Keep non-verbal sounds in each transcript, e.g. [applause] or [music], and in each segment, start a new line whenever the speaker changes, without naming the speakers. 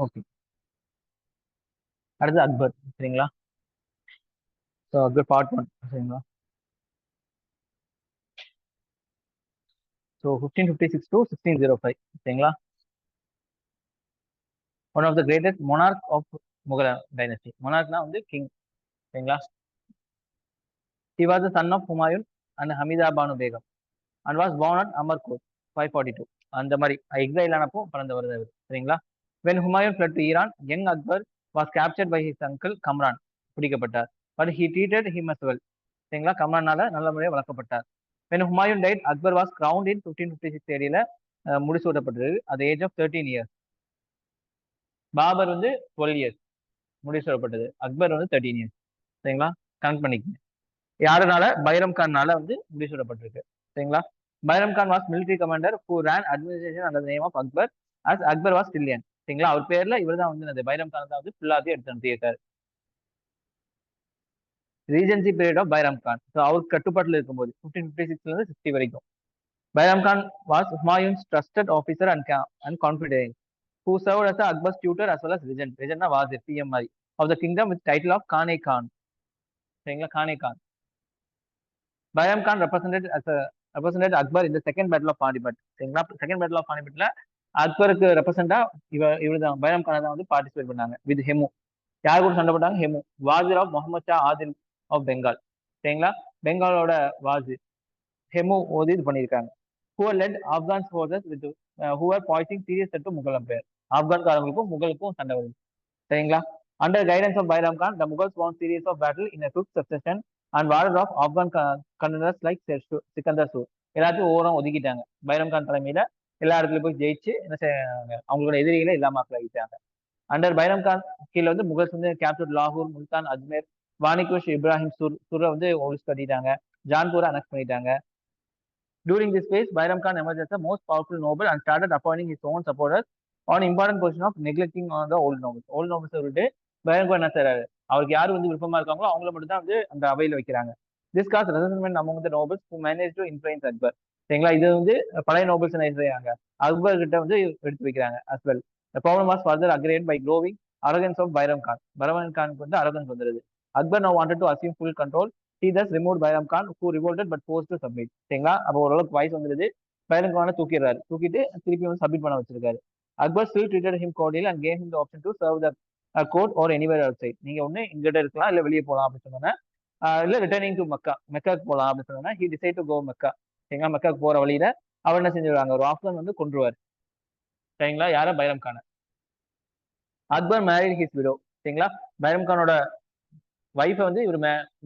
Okay அடுத்து அக்பர் சரிங்களா? So Akbar part one சரிங்களா? So fifteen fifty six to sixteen zero five சரிங்களா one of the greatest monarch of Mughal dynasty மொனார்க்னா வந்து king சரிங்களா? He was the son of Humayun and Hamida Banu Begum and was born at Amarkot five forty two அந்த மாதிரி exile ஆனப்போ பிறந்தவர் அவர் சரிங்களா? When Humayun fled to Iran young Akbar was captured by his uncle Kamran பிடிக்கப்பட்டார். But he treated him as well சரிங்களா? கம்ரானால நல்ல முறையாக வளர்க்கப்பட்டார். When Humayun died Akbar was crowned in fifteen fifty six ஏரியில முடிசூட்டப்பட்டது. அது age of thirteen years Babur வந்து twelve years முடிசூடப்பட்டது Akbar வந்து thirteen years சரிங்களா? கனெக்ட் பண்ணிக்கங்க. யாருனால? பைரம் கான்னால வந்து முடிசூடப்பட்டிருக்கு சரிங்களா? Bairam Khan was military commander who ran administration அந்த name of Akbar as Akbar was civilian சரிங்களா அவர் பேர்ல இவர் தான் வந்து அந்த பைரம் கான் தான் வந்து ஃபுல்லாத்தையும் எடுத்து நடத்தியிருக்காரு regency period of Bairam Khan. So அவர் கட்டுப்பாட்டில் இருக்கும்போது ஃபிஃப்டீன் ஃபிஃப்டி சிக்ஸ்ல இருந்து சிக்ஸ்டி வரைக்கும். Bairam Khan was Humayun's trusted officer and and confidence who serve as Akbar's tutor as well as regent ரிஜென்ட்னா Wazir PM மாதிரி of the kingdom with title of Khane Khan சரிங்களா? Khane Khan Bairam Khan represented as represented Akbar இந்த second battle of Panipat சரிங்களா? Second battle of பானிபட்ல அக்பருக்கு ரெப்ரசண்டா இவ இவருதான் பைரம் கான் தான் வந்து participate பண்ணாங்க வித் ஹெமு யார் கூட சண்டை போட்டாங்க? ஹெமு வாஜிர் ஆஃப் முகமது ஷா ஆதில் ஆஃப் பெங்கால் சரிங்களா? பெங்காலோட வாஜி ஹெமு ஓதி இது பண்ணியிருக்காங்க. Who are led Afghan forces with who are posing serious to Mughal empire ஆப்கான்காரங்களுக்கும் முகலுக்கும் சண்டை வருது. சரிங்களா? Under guidance of Bairam Khan the Mughals won series of battle in quick succession and warded off Afghan contenders like Sikandar Sur எல்லாத்தையும் ஓரம் ஒதுக்கிட்டாங்க. பைரம் கான் தலைமையில எல்லா இடத்துலயும் போய் ஜெயிச்சு என்ன செய்யாங்க அவங்களோட எதிரிகளை இல்லாம ஆக்கிட்டாங்க அண்டர் பைரம் கான் கீழே வந்து முகல்ஸ் வந்து கேப்டர் லாகூர் முல்தான் அஜ்மேர் வாணிகுஷ் இப்ராஹிம் சூர் சூரை வந்து ஒழிச்சு கட்டிட்டாங்க. ஜான்பூரை அனக்ஸ் பண்ணிட்டாங்க. During this phase Bairam Khan emergence most powerful noble and started appointing his own his own supporters on of neglecting on neglecting on the old nobles. சொல்லிட்டு பைரம் கான் என்ன செய்யறாரு அவருக்கு யார் வந்து விருப்பமா இருக்காங்களோ அவங்கள மட்டும் தான் வந்து அந்த அவையில் வைக்கிறாங்க. This cause resentment among the nobles who manage to influence Akbar சரிங்களா? இது வந்து பழைய நோபல்ஸ் என்ன செய்யறாங்க அக்பர் கிட்ட வந்து எடுத்து வைக்கிறாங்க as well problem was further aggravated by growing arrogance of Bairam Khan Bairam கானுக்கு வந்து அரகன்ஸ் வந்துருது. Akbar now wanted to assume full control he thus remove Bairam Khan who revolted but forced to submit சரிங்களா? அப்போ ஓரளவுக்கு voice வந்துருது. பைரம் கானை தூக்கிடுறாரு. தூக்கிட்டு திருப்பி வந்து சப்மிட் பண்ண வச்சிருக்காரு. அக்பர் ஸ்டில் ட்ரீட்டட் ஹிம் கோடியில் and gave him the option to serve the court or anywhere outside நீங்க ஒண்ணு இங்கிட்ட இருக்கலாம் இல்ல வெளியே போகலாம் அப்படின்னு சொன்னோன்னா uh, இல்ல ரிட்டர்னிங் டு மக்கா மெக்காக்கு போகலாம் அப்படின்னு சொன்னோன்னா he decide to go Mecca சரிங்களா மக்காவுக்கு போற வழியில அவர் என்ன செஞ்சிருவாங்க? ஒரு ஆப்ஷன் வந்து கொன்றுவார். சரிங்களா? யார? பைரம் கான. அக்பர் மேரிட் ஹிஸ் விடோ சரிங்களா? பைரம் கானோட ஒய்ஃபை வந்து இவர்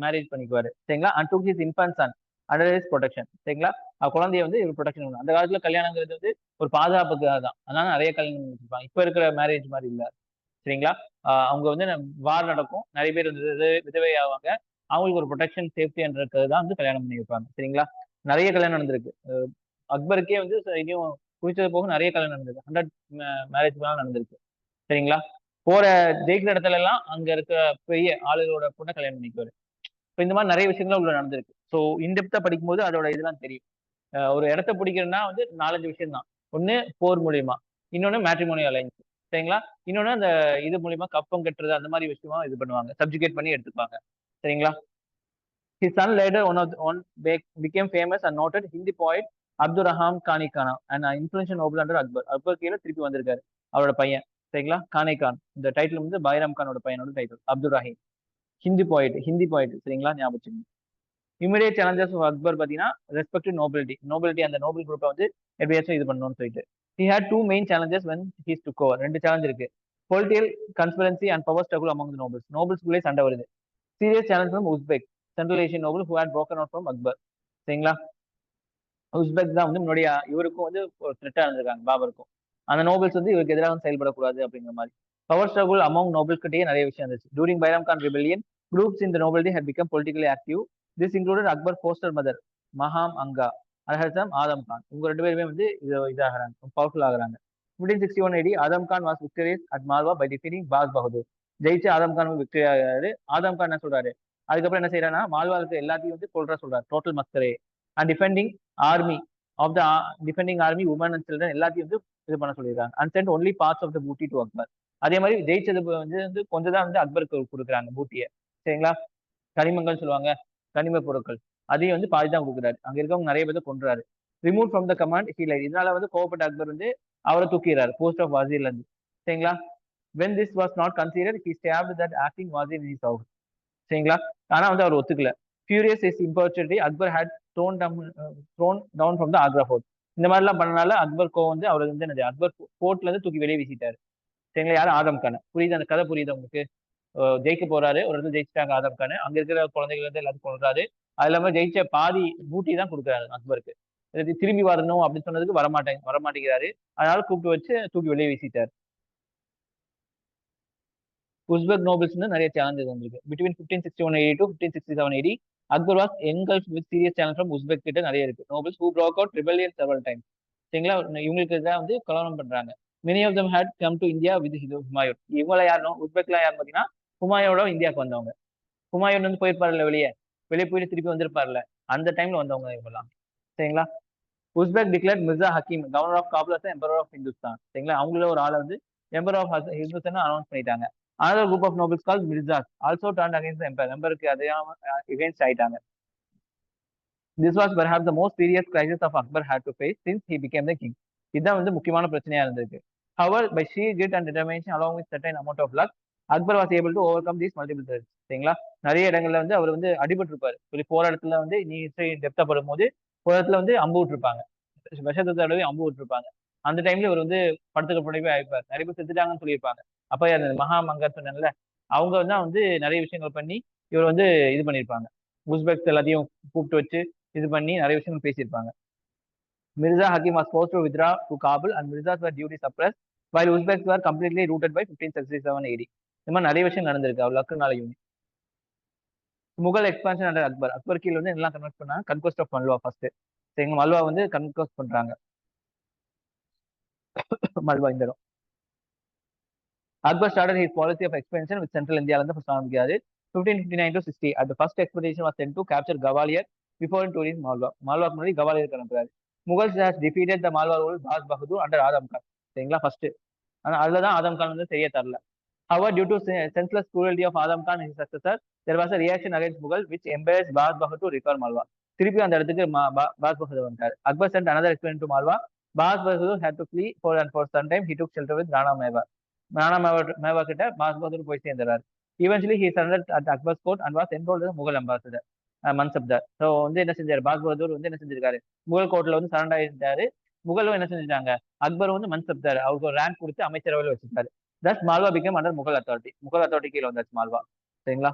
மேரேஜ் பண்ணிக்குவாரு. சரிங்களா? And took his infant son under his protection சரிங்களா? குழந்தைய வந்து இவர் ப்ரொடெக்ஷன் பண்ணணும் அந்த காலத்துல கல்யாணங்கிறது வந்து ஒரு பாதுகாப்புக்காக தான். அதனால நிறைய கல்யாணம் வச்சிருப்பாங்க இப்போ இருக்கிற மேரேஜ் மாதிரி இல்ல. சரிங்களா? அவங்க வந்து வார் நடக்கும். நிறைய பேர் வந்து விதவை ஆவாங்க அவங்களுக்கு ஒரு ப்ரொடெக்ஷன் சேஃப்டின்றது தான் வந்து கல்யாணம் பண்ணி வைப்பாங்க சரிங்களா? நிறைய கல்யாணம் நடந்திருக்கு. அக்பருக்கே வந்து இனியும் குடிச்சது போக நிறைய கல்யாணம் நடந்திருக்கு. ஹண்ட்ரட் மேரேஜ் நடந்திருக்கு. சரிங்களா? போற ஜெயிக்கிற இடத்துல எல்லாம் அங்க இருக்க பெரிய ஆளுகளோட பொண்ணை கல்யாணம் பண்ணிக்குவாரு. இப்போ இந்த மாதிரி நிறைய விஷயங்கள் உள்ள நடந்திருக்கு. ஸோ இன்டெப்தா படிக்கும்போது அதோட இதெல்லாம் தெரியும். ஒரு இடத்த பிடிக்கிறதுனா வந்து நாலஞ்சு விஷயம் தான் ஒன்னு போர் மூலியமா. இன்னொன்னு மேட்ரிமோனியல் அலைன்ஸ் சரிங்களா? இன்னொன்னு அந்த இது மூலியமா கப்பம் கட்டுறது அந்த மாதிரி விஷயமா இது பண்ணுவாங்க. சப்ஜுகேட் பண்ணி எடுத்துப்பாங்க சரிங்களா? His son one one of one became famous and noted Hindi poet Abdul Rahim Khani Khana and influence open under Akbar Akbar கீழே திருப்பி வந்திருக்காரு அவரோட பையன். சரிங்களா? கானே கான் இந்த டைட்டில் வந்து பைராம் கானோட பையனோட title Abdul Rahim Hindi poet Hindi poet சரிங்களா? ஞாபகம் இமீடியட் சேலஞ்சஸ் ஆஃப் அக்பர் பார்த்தீங்கன்னா ரெஸ்பெக்ட் நோபிலிட்டி நோபிலிட்டி அந்த நோபல் குரூப்பை வந்து எப்படியாச்சும் இது பண்ணணும்னு சொல்லிட்டு. He had two main challenges when he's to govern ரெண்டு சேலஞ்ச் இருக்கு. Political conspiracy and power struggle among nobles நோபல்ஸ்குள்ளே சண்டை வருது. Serious challenge Uzbek Central Asian noble who had broken out from Akbar சரிங்களா? உஸ்பெக் தான் வந்து முன்னாடியா இவருக்கும் வந்து ஒரு த்ரெட்டா இருந்திருக்காங்க பாபருக்கும். அந்த நோபல்ஸ் வந்து இவருக்கு எதிராக செயல்படக்கூடாது அப்படிங்கிற மாதிரி. பவர் ஸ்ட்ரகுள் அமௌங் நோபல்ஸ் கிட்டேயே நிறைய விஷயம் இருந்துச்சு. During Bairam Khan rebellion groups இந்த nobility had become politically active this included Akbar foster mother Maham Anga அல்ஹசம் Adham Khan இவங்க ரெண்டு பேருமே வந்து இது இதாகிறாங்க பவர்ஃபுல் ஆகுறாங்க. Fifteen sixty one AD Adham Khan was victorious at Malwa by defeating Baz Bahadur ஜெயிச்சு Adham Khan victory ஆகிறாரு. ஆதம் கான் என்ன சொல்றாரு? அதுக்கப்புறம் என்ன செய்யறான்னா மால்வாருக்கு எல்லாத்தையும் வந்து கொள்ற சொல்றாரு. Total massacre and defending army of the defending army women and children எல்லாத்தையும் வந்து இது பண்ண சொல்லியிருக்காங்க. And sent only parts of the booty to Akbar அதே மாதிரி ஜெயிச்சது வந்து வந்து கொஞ்சம் தான் வந்து அக்பருக்கு கொடுக்குறாங்க பூட்டியை சரிங்களா? கனிமங்கள்னு சொல்லுவாங்க கனிம பொருட்கள். அதையும் வந்து பாதி தான் கொடுக்குறாரு. அங்க இருக்கவங்க நிறைய பேர் கொன்றாரு. Remove from the command he'll இதனால வந்து கோவப்பட்ட அக்பர் வந்து அவரை தூக்கிறாரு போஸ்ட் ஆஃப் வாசிர்ல இருந்து. சரிங்களா? When this was not consider he stop that acting Wazir in his out சரிங்களா? ஆனா வந்து அவர் ஒத்துக்கல. Furious is importunity Akbar had thrown down thrown down from the Agra fort இந்த மாதிரிலாம் பண்ணனால அக்பர் கோ வந்து அவர் வந்து என்னது? அக்பர் ஃபோர்ட்ல இருந்து தூக்கி வெளியே வீசிட்டாரு. சரிங்களா? யாரும் ஆதம் கான. புரியுது? அந்த கதை புரியுது உங்களுக்கு? ஜெயிக்க போறாரு. ஒரு இடத்துல ஜெயிச்சிட்டாங்க ஆதம் கான. அங்க இருக்கிற குழந்தைகள் வந்து எல்லாத்தையும் கொள்றாரு அது இல்லாம ஜெயிச்ச பாதி பூட்டி தான் கொடுக்குறாரு அக்பருக்கு. திரும்பி வரணும் அப்படின்னு சொன்னதுக்கு வரமாட்டேங்க வரமாட்டேங்கிறாரு. அதனால கூப்பிட்டு வச்சு தூக்கி வெளியே வீசிட்டார். உஸ்பெக் நோபல்ஸ் நிறைய சேலஞ்சஸ் வந்திருக்கு. Between fifteen sixty one eighty to fifteen sixty seven eighty Akbar was engulf with serious challenge from Uzbek கிட்ட நிறைய இருக்கு. Nobles who broke out rebellion several time சரிங்களா? இவங்களுக்கு தான் வந்து கலவரம் பண்றாங்க. Many of them had come to India with Humayun இவங்கள யாரும் உஸ்பெக்லாம் யாருன்னு பார்த்தீங்கன்னா ஹுமாயோட இந்தியாவுக்கு வந்தவங்க. ஹுமாயூன் வந்து போயிருப்பாருல்ல வெளியே. வெளியே போயிட்டு திருப்பி வந்திருப்பார்ல அந்த டைம்ல வந்தவங்க இவங்கலாம் சரிங்களா? Uzbek declare Mirza Hakim governor of Kabul as emperor of Hindustan சரிங்களா? அவங்கள ஒரு ஆளை வந்து எம்பர் ஆஃப் ஹிந்துஸ்தான் அனௌன்ஸ் பண்ணிட்டாங்க. Another group of nobles called Mirzas also turned against the emperor. எம்பருக்கு against ஆயிட்டாங்க this was perhaps the most serious crisis of Akbar had to face since he became the king இதுதான் வந்து முக்கியமான பிரச்சனையா இருந்திருக்கு however by sheer grit and determination along with certain amount of luck Akbar was able to overcome these multiple threats சரிங்களா நிறைய இடங்கள்ல வந்து அவர் வந்து அடிபட்டு இருப்பாரு சொல்லி போற இடத்துல வந்து நீ டெப்தா படும் போது ஒரு இடத்துல வந்து அம்பு விட்டுருப்பாங்க விஷத்தை தடவை அம்பு விட்டுருப்பாங்க அந்த டைம்ல இவர் வந்து படத்துக்கு புடவே ஆயிப்பார் நிறைய பேர் செத்துட்டாங்கன்னு சொல்லியிருப்பாங்க. அப்ப அந்த மகா மங்கர் சொன்னேன்ல அவங்க தான் வந்து நிறைய விஷயங்கள் பண்ணி இவர் வந்து இது பண்ணியிருப்பாங்க. உஸ்பெக்ஸ் எல்லாத்தையும் கூப்பிட்டு வச்சு இது பண்ணி நிறைய விஷயங்கள் பேசியிருப்பாங்க. Mirza Hakim was post to withdraw to Kabul and Mirzas were duly suppress while Uzbeks were completely routed by fifteen sixty seven eighty இந்த மாதிரி நிறைய விஷயம் நடந்திருக்கு. அவர் லக்குனாலையும் முகல் எக்ஸ்பான்ஷன் அண்டர் அக்பர். அக்பர் கீழ் வந்து எல்லாம் கன்வெர்ட் பண்ணாங்க கன்கோஸ்ட் ஆஃப் மல்வா ஃபர்ஸ்ட் சரிங்க மல்வா வந்து கன்கோஸ்ட் பண்றாங்க. [coughs] மல்வா இந்த இடம். Akbar started his policy of expansion with central இந்தியால இருந்து first fifteen fifty nine to sixty at first expedition was sent to capture Gwalior before in tourist Malwa மால்வாக்கு முன்னாடி கவாலியர் அனுப்புறாரு Mughals has defeated the Malwa rule Baz Bahadur under Adham Khan சரிங்களா? First ஆனால் அதுல தான் ஆதம் கான் வந்து தெரிய தரல. However due to senseless cruelty of Adham Khan is successor there was reaction a Mughal which Mughal Baz Bahadur Baz Malwa திருப்பி அந்த இடத்துக்கு பாஸ் பகதூர் வந்தார் Akbar sent another expedition to Malwa Baz Bahadur had to flee for and for some time he took shelter with Rana Mewar Rana Mewar Mewar கிட்ட பாஸ் பகதூர் போய் சேர்ந்தார் eventually he surrender at Akbar's court and was enrolled Mughal a mansabdar so uh, வந்து என்ன செஞ்சாரு? Pass Bahadur வந்து என்ன செஞ்சிருக்காரு? முகல் கோர்ட்ல வந்து சரண்டர் ஆயிருந்தாரு முகலும் என்ன செஞ்சிட்டாங்க? அக்பர் வந்து மன்சப்தார் அவருக்கு ஒரு ரேங்க் கொடுத்து அமைச்சரவையில் வச்சிருக்காரு. Thus Malwa became under Mughal authority Mughal authority கீழே வந்தாச்சு மால்வா சரிங்களா?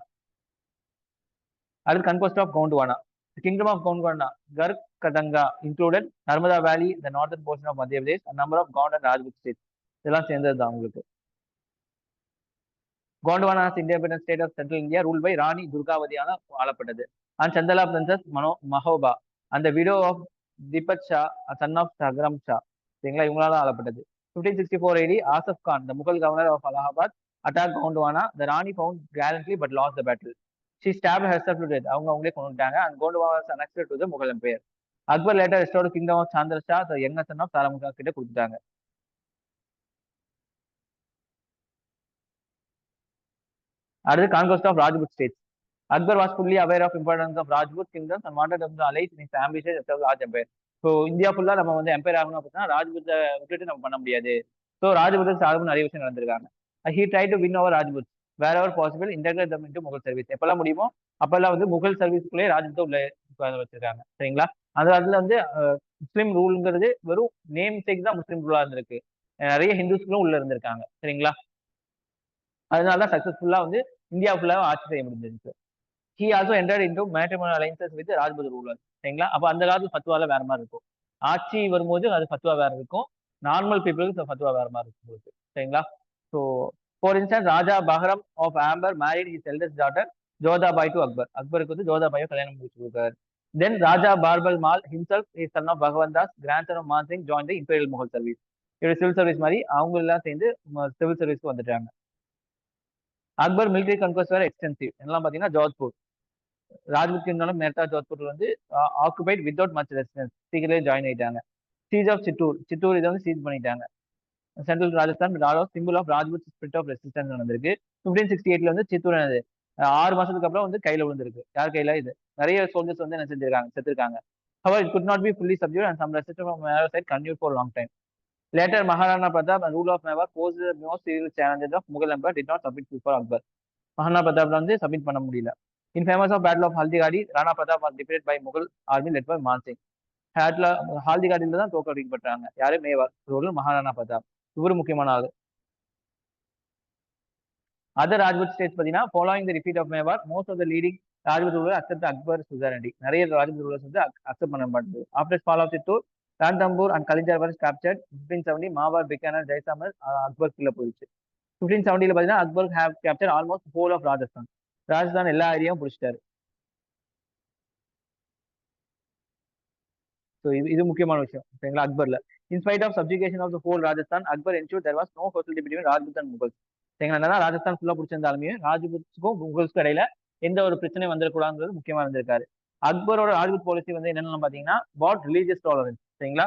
அடுத்து conquest of Gondwana kingdom of Gondwana Garha Katanga included Narmada valley the northern portion of Madhya Pradesh number of Gond and Rajput state இதெல்லாம் சேர்ந்தது தான் உங்களுக்கு. Gondwana independence state of central India rule by Rani துர்காவதியான ஆளப்பட்டது. And Chandela princess மனோ மஹோபா அந்த widow of Deepak Shah son of Sangram Shah சரிங்களா இவங்களால ஆளப்பட்டது. Fifteen sixty four eighty Asaf Khan the Mughal governor of Allahabad attack Gondwana the Rani fought gallantly but lost the battle she stab herself அவங்க அவங்களே கொண்டுட்டாங்க and Gondwana was to the Mughal empire Akbar later restored kingdom of Chandra Shah the young son of தாரமுகா கிட்ட கொடுத்துட்டாங்க. அடுத்து conquest of Rajput state Akbar was fully aware of importance of Rajput kingdoms and wanted to ally in ambition Raj empire so India ஃபுல்லா நம்ம வந்து empire ஆகணும் அப்படின்னா ராஜ்புத்தை விட்டுட்டு நம்ம பண்ண முடியாது. ஸோ ராஜ்புத் சார்பு நிறைய விஷயம் நடந்திருக்காங்க. He try to win over Rajput where ever possible integrate them into Mughal service எப்பெல்லாம் முடியுமோ அப்பெல்லாம் வந்து முகல் சர்வீஸ்க்குள்ளே ராஜ்புத்தை உள்ள வச்சிருக்காங்க. சரிங்களா? அது அதுல வந்து முஸ்லீம் ரூல்ங்கிறது வெறும் நேம் சேக் தான் முஸ்லீம் ரூலா இருந்திருக்கு. நிறைய ஹிந்துஸ்களும் உள்ள இருந்திருக்காங்க. சரிங்களா? அதனால தான் சக்சஸ்ஃபுல்லா வந்து இந்தியா ஃபுல்லாக ஆட்சி செய்ய முடிஞ்சிருக்கு he also entered into matrimonial alliances with Rajput ruler சரிங்களா? அப்போ அந்த காலத்துல ஃபத்வால வேற மாதிரி இருக்கும். ஆட்சி வரும்போது அது ஃபத்வா வேற இருக்கும். நார்மல் பீப்புளுக்கு ஃபத்வா வேற மாதிரி இருக்கும் சரிங்களா? So for instance Raja பஹரம் of Amber married his eldest daughter Jodhabai to Akbar அக்பருக்கு வந்து ஜோதாபாயோ கல்யாணம் முடிச்சு கொடுக்காரு then Raja Bharmal himself his son of Bhagwandas Das grand of Man join the imperial Mughal service civil service மாதிரி அவங்க எல்லாம் சேர்ந்து civil சர்வீஸ்க்கு வந்துட்டாங்க. Akbar military கன்கோஸ் வேற எக்ஸ்டென்சிவ் என்னெல்லாம் பார்த்தீங்கன்னா ஜோத்பூர். ராஜ்புத் மேட்டா ஜோத்பூர் வந்து ஆக்குபைட் வித்வுட் மச் ரெசிடன்ஸ் சீக்கிரமே ஜாயின் ஆயிட்டாங்க. சீஸ் ஆஃப் சித்தூர் சித்தூர் இதை வந்து சீஸ் பண்ணிட்டாங்க. Central Rajasthan symbol of Rajput spirit of resistance நடந்திருக்கு. ஃபிஃப்டீன் சிக்ஸ்டி எயிட்ல வந்து சித்தூர் என்னது ஆறு மாசத்துக்கு அப்புறம் வந்து கையில விழுந்திருக்கு. யார் கையில? இது. நிறைய சோல்ஜர்ஸ் வந்து என்ன செஞ்சிருக்காங்க செத்துருக்காங்க. However it could not be fully subdued and some resister from Mewar side continued for long time later Maharana Pratap rule of rule pose most serious challenges of Mughal empire did not submit did Akbar submit Maharana பிரதாப்ல வந்து submit பண்ண முடியல. In famous of battle of Haldighati Rana Pratap was defeat by Mughal army led by Mansingh ஹேட்ல ஹால்திகாடியில தான் தோற்கடிக்கப்பட்டாங்க. யாரு? Mewar role Maharana Pratap இவரு முக்கியமான ஆள். அதர் ராஜ்புத் ஸ்டேட்ஸ் பார்த்தீங்கன்னா following the defeat of Mewar most of the leading Rajput ruler accept Akbar suzerainty நிறைய Rajput rulers வந்து அக்செப்ட் பண்ண மாட்டேங்குது. After fall of Chittor Ranthambore and Kalinjar were captured fifteen seventy Marwar Bikaner Jaisalmer Akbar கீழே போயிடுச்சு. Fifteen செவன்டில பார்த்தீங்கன்னா Akbar have capture almost whole of Rajasthan Rajasthan எல்லா ஏரியாவும் பிடிச்சிட்டாரு. ஸோ இது இது முக்கியமான விஷயம் சரிங்களா அக்பர்ல in spite of subjugation of the whole Rajasthan Akbar ensure there was no hotel between Rajput and Mughals சரிங்களா? என்னன்னா ராஜஸ்தான் ஃபுல்லா பிடிச்சிருந்தாலுமே ராஜ்புத்துக்கும் முகல்ஸ்க்கும் இடையில எந்த ஒரு பிரச்சனையும் வந்துடக்கூடாதுன்றது முக்கியமா இருந்திருக்காரு. அக்பரோட ராஜ்புத் பாலிசி வந்து என்னென்னு பாத்தீங்கன்னா வாட் ரிலீஜியஸ் டாலரன்ஸ் சரிங்களா?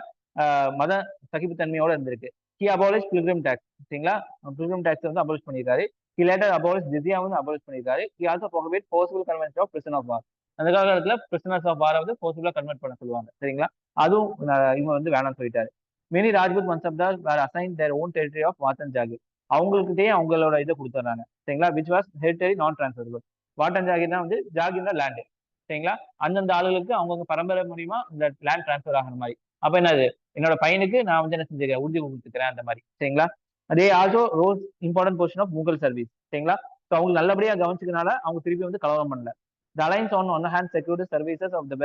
மத சகிப்புத்தன்மையோட இருந்திருக்கு. ஹி அபாலிஷ் பில்கிரிம் டேக்ஸ் சரிங்களா? பில்கிரிம் டேக்ஸ் வந்து அபாலிஷ் பண்ணியிருக்காரு. ஹி லேட்டர் அபாலிஷ் ஜிசியா வந்து அபாலிஷ் பண்ணியிருக்காரு. He also prohibit possible conversion of prison of war அந்த காலகட்டத்தில் பிரிசனர்ஸ் ஆஃப் வாரை வந்து போசிபிளா கன்வெர்ட் பண்ண சொல்லுவாங்க. சரிங்களா? அதுவும் இவங்க வந்து வேணாம்னு சொல்லிட்டாரு. Many Rajput mansabdar were assign their own territory of watan jagir அவங்களுக்கிட்டே அவங்களோட இதை கொடுத்துட்றாங்க. சரிங்களா? Which was hereditary non transferable watan ஜாகிர்னா வந்து ஜாகிர்னா லேண்டு சரிங்களா? அந்தந்த ஆளுகளுக்கு அவங்கவுங்க பரம்பரை மூலியமா இந்த லேண்ட் டிரான்ஸ்ஃபர் ஆகிற மாதிரி. அப்போ என்னது? என்னோட பையனுக்கு நான் வந்து என்ன செஞ்சிருக்கேன் உறுதி கொடுத்துக்கிறேன் அந்த மாதிரி. சரிங்களா? அதே also rose important portion of Mughal service சரிங்களா? ஸோ அவங்க நல்லபடியா கவனிச்சதுனால அவங்க திருப்பி வந்து கலவரம் பண்ணல. The alliance on one hand security services of the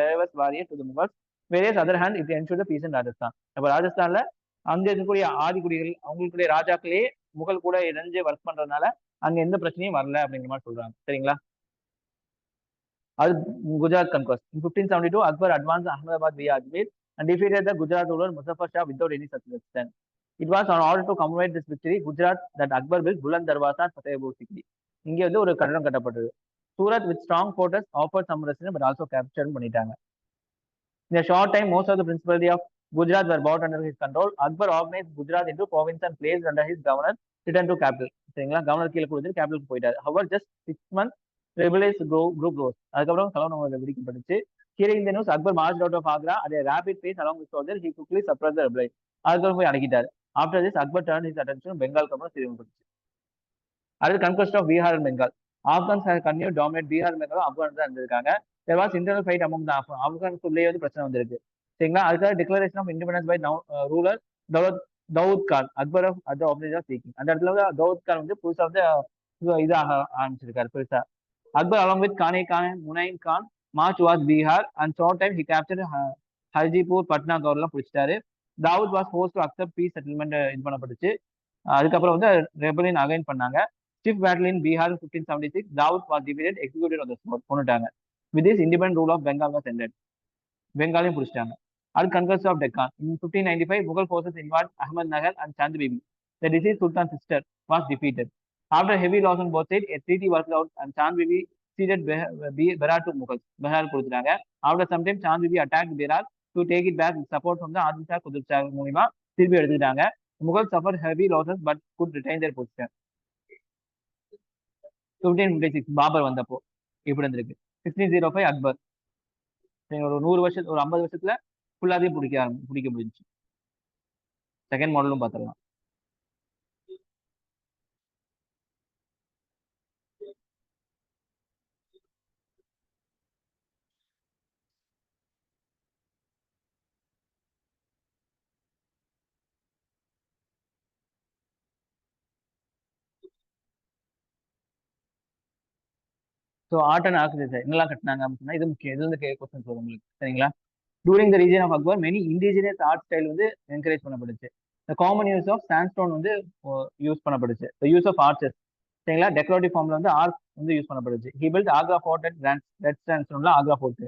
warrior to the Mughals various other hand it ensure the peace in Rajasthan அப்ப ராஜஸ்தான்ல அங்கே இருக்கக்கூடிய ஆதிக்குடிகள் அவங்களுக்குடைய ராஜாக்களே முகல் கூட இணைஞ்சு ஒர்க் பண்றதுனால அங்க எந்த பிரச்சனையும் வரல அப்படிங்கிற மாதிரி சொல்றாங்க சரிங்களா அது Gujarat conquest fifteen seventy two Akbar advance Ahmedabad via Ajmer and defeated the Gujarat ruler Muzaffar Shah without any such it was on order to commemorate this victory Gujarat that Akbar built Buland Darwaza Fatehpur Sikri இங்கே வந்து ஒரு கட்டடம் கட்டப்பட்டது Surat with strong fortress offer some resistance but also capture பண்ணிட்டாங்க இந்த short time most of the principality of Gujarat were brought under his control. Akbar organized Gujarat into province and placed under his governor, returned to capital. சரிங்களா? Governor கீழே கொடுத்துட்டு கேபிட்டலுக்கு போயிட்டாரு. However just six month rebellious grow group grows அதுக்கப்புறம் கலவரம் வெடிக்கப்பட்டுச்சு. Hearing the news Akbar march out of Agra at the rapid pace along with soldier he quickly suppress the rebel அதுக்கப்புறம் போய் அடக்கிட்டாரு. After this Akbar turn his attention பெங்காலுக்கு அப்புறம் சிறுவப்பட்டுச்சு அடுத்து conquest of Bihar and Bengal Afghans have continue dominate Bihar பெங்காலும் Afghan தான் இருந்திருக்காங்க. There was internal fight among the ஆப்கான்ஸ்குள்ளேயே வந்து பிரச்சனை வந்திருக்கு. சரிங்களா? அதுக்காக declaration of independence by ruler Daulat Daud Khan Akbar of அது ஆஃப் ஸ்பீக்கிங் அந்த இடத்துல வந்து தவுத் கான் வந்து புதுசா வந்து இதாக ஆரம்பிச்சிருக்காரு பெருசா Akbar along with Khane Khan Munim Khan march was Bihar and short time he capture Hajipur Patna கவர்லாம் பிடிச்சிட்டாரு. Daud was force to accept peace settlement இது பண்ணப்பட்டுச்சு. அதுக்கப்புறம் வந்து ரெபலின் அகைன் பண்ணாங்க. Chief battle in Bihar fifteen seventy six Daud was defeated executed of the spot கொண்டுட்டாங்க. With this independent rule of Bengal was ended பெங்காலையும் பிடிச்சிட்டாங்க. All conquests of Deccan in fifteen ninety five Mughal forces involve Nagar and Chand Bibi the deceased sultan sister was defeated after heavy loss on both side a treaty work out and Chand Bibi ceded Berar to Mughal Berar கொடுத்துட்டாங்க after sometime Chand Bibi attack Berar to take it back support வந்து ஆதிஷா குதிர் ஷா மூலியமா திருப்பி எடுத்துக்கிட்டாங்க. Mughal suffer heavy losses but could retain their position fifteen fifty six Babur வந்தப்போ. இப்படி இருந்திருக்கு? Sixteen zero five Akbar ஒரு நூறு வருஷம் ஒரு ஐம்பது வருஷத்துல ஃபுல்லாதையும் பிடிக்க ஆரம்பி பிடிக்க முடிஞ்சுச்சு. செகண்ட் மாடலும் பார்த்துடலாம் ஸோ ஆர்ட் அண்ட் ஆர்கிடெக்சர் என்னெல்லாம் கட்டினாங்க அப்படின்னா இது முக்கியம். இது வந்து கொஸ்டின் வரும் உங்களுக்கு. சரிங்களா? During the reign of Akbar many indigenous art style வந்து encourage பண்ணப்படுச்சு the common use of sandstone வந்து யூஸ் பண்ணப்பட்டுச்சு. த யூஸ் ஆஃப் ஆர்ச்சஸ் சரிங்களா? டெக்கரேட்டிவ் ஃபார்ம்ல வந்து ஆர்ட் வந்து use பண்ணப்படுச்சு he built Agra fort at red சாண்ட்ஸ்டோன்ல Agra fort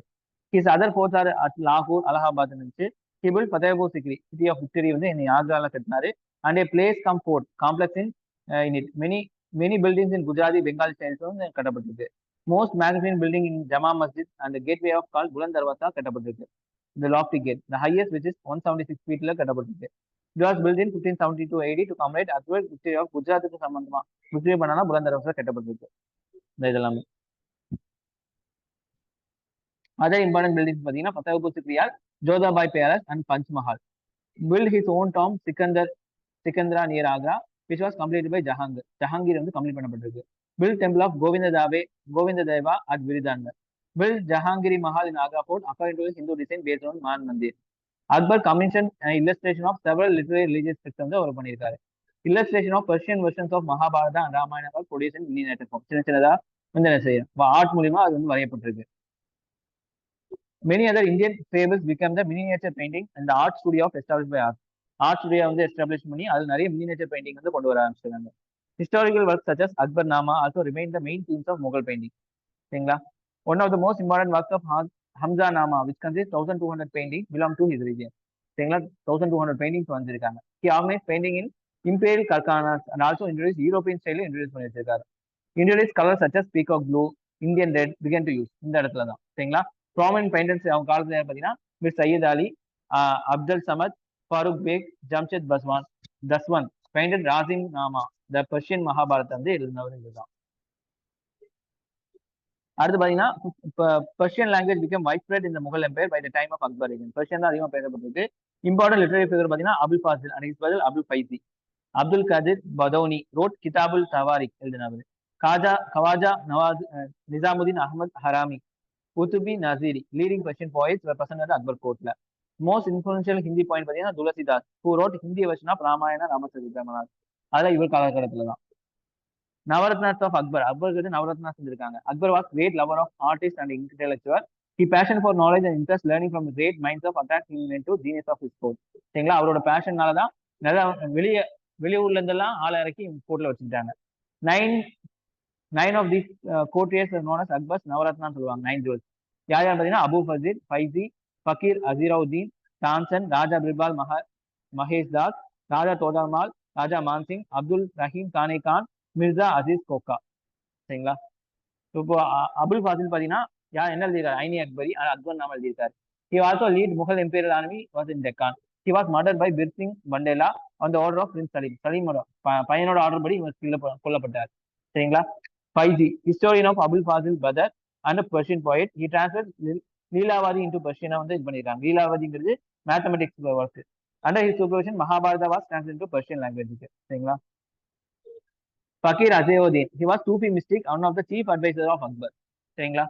his other fort are at லாகூர் அலகாபாத் இருந்துச்சு he built Fatehpur Sikri city of victory வந்து என்னை ஆக்ரால கட்டினாரு. And a palace cum fort complex in in it many many buildings in Gujarati Bengali styles வந்து கட்டப்பட்டிருக்கு. Most magazine building in Jama Masjid and gateway of கால் புலன் தர்வாசா கட்டப்பட்டிருக்கு. The lofty gate, the highest which is one seventy six ஃபீட்ல கட்டப்பட்டிருக்கு. It was built in 1572 AD to commemorate Akbar victory of குஜராத்துக்கு சம்பந்தமா victory பண்ணனா புலந்தரசு கட்டப்பட்டிருக்கு. இந்த இதெல்லாமே. Other important buildings பார்த்தீங்கன்னா Fatehpur சிக்ரியால் Jodhabai palace and Panchmahal. Built his own tomb Sikandar Sikandra near Agra which was complete by Jahangir Jahangir வந்து complete பண்ணப்பட்டிருக்கு. Built temple of Govinda Deva Govinda Deva at Vrindavan Jahangiri Mahal in Agra fort according to Hindu design based on Man Mandir Akbar commission illustration of several literary religious text வந்து அவர் பண்ணியிருக்காரு. Illustration of Persian versions of Mahabharata and Ramayana produce in miniature form சின்ன சின்னதா வந்து என்ன செய்யும்? Art மூலியமா அது வந்து வரையப்பட்டிருக்கு. Many other Indian fables become the miniature painting and art studio of establish by art art studio வந்து எஸ்டாப்ளிஷ் பண்ணி அது நிறைய மினியேச்சர் பெயிண்டிங் வந்து கொண்டு வர ஆரம்பிச்சிருக்காங்க. Historical work such as Akbar Nama also remain the main themes of Mughal painting சரிங்களா? One of the most important work of Hamza Nama which consist thousand two hundred painting belong to his சரிங்களா? Thousand two hundred paintings வந்திருக்காங்க. He organise painting in imperial karkhanas and also introduce European ஸ்டைலும் introduce பண்ணி வச்சிருக்காரு introduce colour such as peacock blue Indian red began to use இந்த இடத்துல தான். சரிங்களா? Prominent painters அவங்க காலத்துல பார்த்தீங்கன்னா? Miss Sayyid Ali Abdul Samad Farrukh Beg Jamshed Baswan Daswanth painted Razm Nama the Persian Mahabharat வந்து எழுதினவர் இதுதான் அடுத்து பாத்தீங்கன்னா இப்போ லாங்குவேஜ் பிகம் வைட் ஸ்ப்ரெட் இந்த Mughal empire by the time of Akbar Persian தான் அதிகமாக பேசப்பட்டிருக்கு. இம்பார்ட்டன்ட் லிட்டரரி ஃபிகர் பார்த்தீங்கன்னா அபுல் ஃபாசில் அண்ட் பதில் அபுல் ஃபைசி அப்துல் கதிர் பதௌனி ரோட் கிதாபுல் தவாரிக் எழுதினவர் Khwaja Khwaja Nawaz Nizamuddin Ahmed harami Qutbi Naziri leading Persian poets represent Akbar கோர்ட்ல மோஸ்ட் இன்ஃபுளுன்ஷியல் ஹிந்தி பாயிண்ட் பார்த்தீங்கன்னா Tulsidas who wrote Hindi version of Ramayana Ramcharitmanas அதெல்லாம் இவர் காலகட்டத்தில் தான். நவரத்னாஸ் ஆஃப் அக்பர் அக்பருக்கு வந்து நவரத்னா செஞ்சிருக்காங்க. Akbar was great lover of artist and intellectual he passion for knowledge and interest learning from great minds of attracting to genius of sport சரிங்களா? அவரோட பேஷனால தான் நல்லா வெளியே வெளியூர்ல இருந்தெல்லாம் ஆளை இறக்கி கோர்ட்ல வச்சுக்கிட்டாங்க. Nine nine of these courtiers known as Akbar's நவரத்னான்னு சொல்லுவாங்க நைன் ஜுவல்ஸ் யார் யார் பார்த்தீங்கன்னா? அபு ஃபசீர் ஃபைசி ஃபக்கீர் அசீரவுதீன் டான்சன் ராஜா பிர்பால் மஹ மகேஷ் தாஸ் ராஜா தோதர்மால் ராஜா மான்சிங் அப்துல் ரஹீம் கானே கான் மிர்சா அசீஸ் கோக்கா. சரிங்களா? இப்போ அபுல் ஃபாசில் பார்த்தீங்கன்னா யார் என்ன எழுதியிருக்காரு? ஐனி அக்பரி அக்பர் நாம எழுதியிருக்காரு. He also lead Mughal imperial army was in Deccan he was murder by Birsingh Bundela on the order of prince Salim சலீமோட பையனோட ஆர்டர் படி இவர் கொல்லப்பட்டார். சரிங்களா? Five G historian of Abul Fazl brother and Persian poet he translate Lilavati into பர்ஷியனா வந்து இது பண்ணிருக்காங்க. லீலாவதிங்கிறது mathematics work under his supervision Mahabharata was translate to Persian லாங்குவேஜுக்கு சரிங்களா? Fakir Aziuddin he was Sufi mystic one of the chief adviser of Akbar சரிங்களா?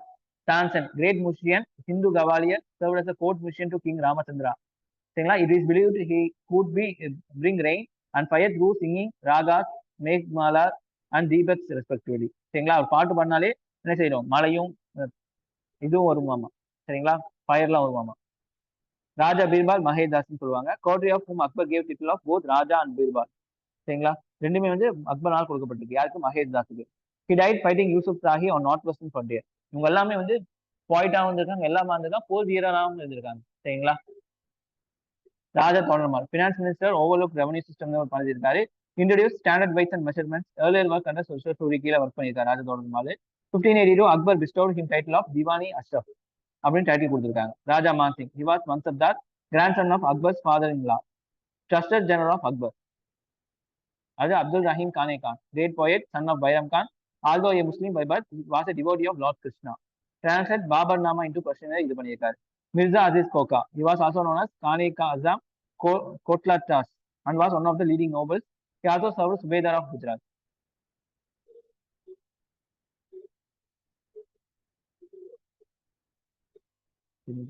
Tansen great musician Hindu Gwalior serve as a court musician to king Ramachandra சரிங்களா? It is believe he could be bring rain and fire through singing ragas Meghmalhar and Deepaks respectively சரிங்களா? அவர் பாட்டு பண்ணாலே என்ன செய்யணும்? மழையும் இதுவும் வருமாமா? சரிங்களா? ஃபயர்லாம் வருமாமா? ராஜா பீர்பால் மகேதாஸ்ன்னு சொல்லுவாங்க. Courtier of whom Akbar gave title of both Raja and Birbal சரிங்களா? ரெண்டுமே வந்து அக்பரால் கொடுக்கப்பட்டிருக்கு. யாருக்கு Mahesh தாஸுக்கு. He died fighting Yusufzai on north western frontier இவங்க எல்லாமே வந்து பாயிண்டாகவும் இருந்திருக்காங்க எல்லாமே இருந்திருக்காங்க போர் வீரராகவும் இருந்திருக்காங்க. சரிங்களா? Raja Todarmal finance minister overlook revenue system ஒரு பண்ணியிருக்காரு introduce standard weights and measurements earlier work under social story கீழே ஒர்க் பண்ணியிருக்காரு Raja Todarmal fifteen eighty two Akbar bestowed him title of Diwani Ashraf அப்படின்னு டைட்டில் கொடுத்துருக்காங்க. Raja Mansingh he was Mansabdar grand son of Akbar's father in law trusted general of Akbar அது Abdul Rahim Khane Khan. Great poet son of Bairam Khan although a Muslim by birth was a devotee of lord Krishna translate Babur Nama into question இது பண்ணியிருக்காரு. Mirza Aziz Koka he was also known as Khane கா Azam Kokaltash and was one of the leading nobles he also serve Subedar of Gujarat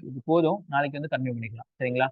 இது போதும். நாளைக்கு வந்து continue பண்ணிக்கலாம். சரிங்களா?